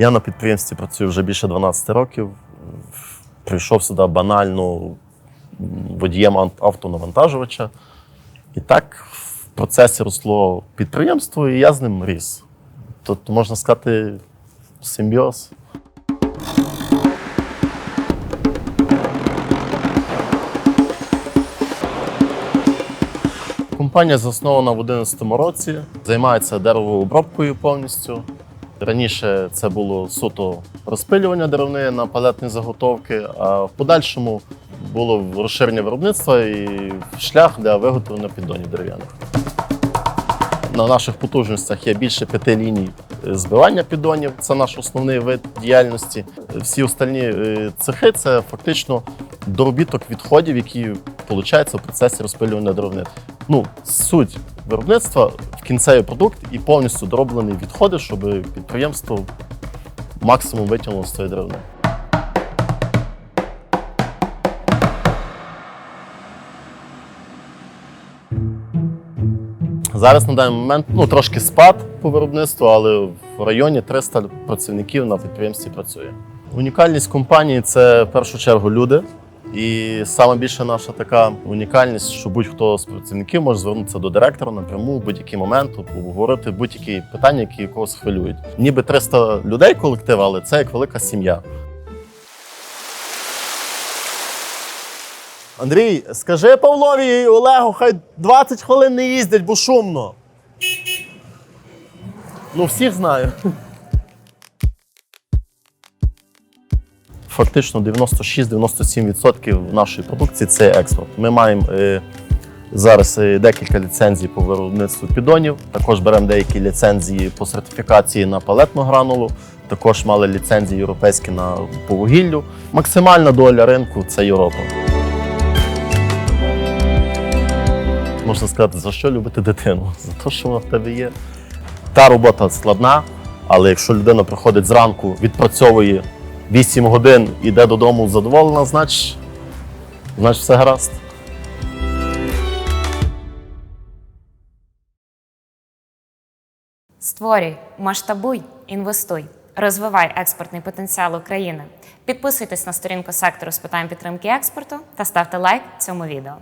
Я на підприємстві працюю вже більше 12 років. Прийшов сюди банально водієм автонавантажувача. І так в процесі росло підприємство, і я з ним ріс. Тобто, можна сказати, симбіоз. Компанія заснована в 2011 році, займається деревообробкою повністю. Раніше це було суто розпилювання деревини на палетні заготовки, а в подальшому було розширення виробництва і шлях для виготовлення піддонів дерев'яних. На наших потужностях є більше п'яти ліній е, збивання піддонів. Це наш основний вид діяльності. Всі остальні е, цехи це фактично доробіток відходів, які виходить в процесі розпилювання деревини. Ну, суть виробництва в кінцевий продукт і повністю дороблені відходи, щоб підприємство максимум витягнуло з цієї деревини. Зараз на даний момент ну, трошки спад по виробництву, але в районі 300 працівників на підприємстві працює. Унікальність компанії це в першу чергу люди. І саме більша наша така унікальність, що будь-хто з працівників може звернутися до директора напряму в будь-який момент, обговорити будь-які питання, які когось хвилюють. Ніби 300 людей колектив, але це як велика сім'я. Андрій, скажи Павлові і Олегу, хай 20 хвилин не їздять, бо шумно. Ну, всіх знаю. Фактично 96-97% нашої продукції це експорт. Ми маємо е, зараз е, декілька ліцензій по виробництву піддонів. Також беремо деякі ліцензії по сертифікації на палетну гранулу. Також мали ліцензії європейські на по вугіллю. Максимальна доля ринку це Європа. Можна сказати, за що любити дитину? За те, що вона в тебе є. Та робота складна, але якщо людина приходить зранку, відпрацьовує 8 годин, іде додому задоволена, значить, значить все гаразд. Створюй, масштабуй, інвестуй, розвивай експортний потенціал України. Підписуйтесь на сторінку сектору з питань підтримки експорту та ставте лайк цьому відео.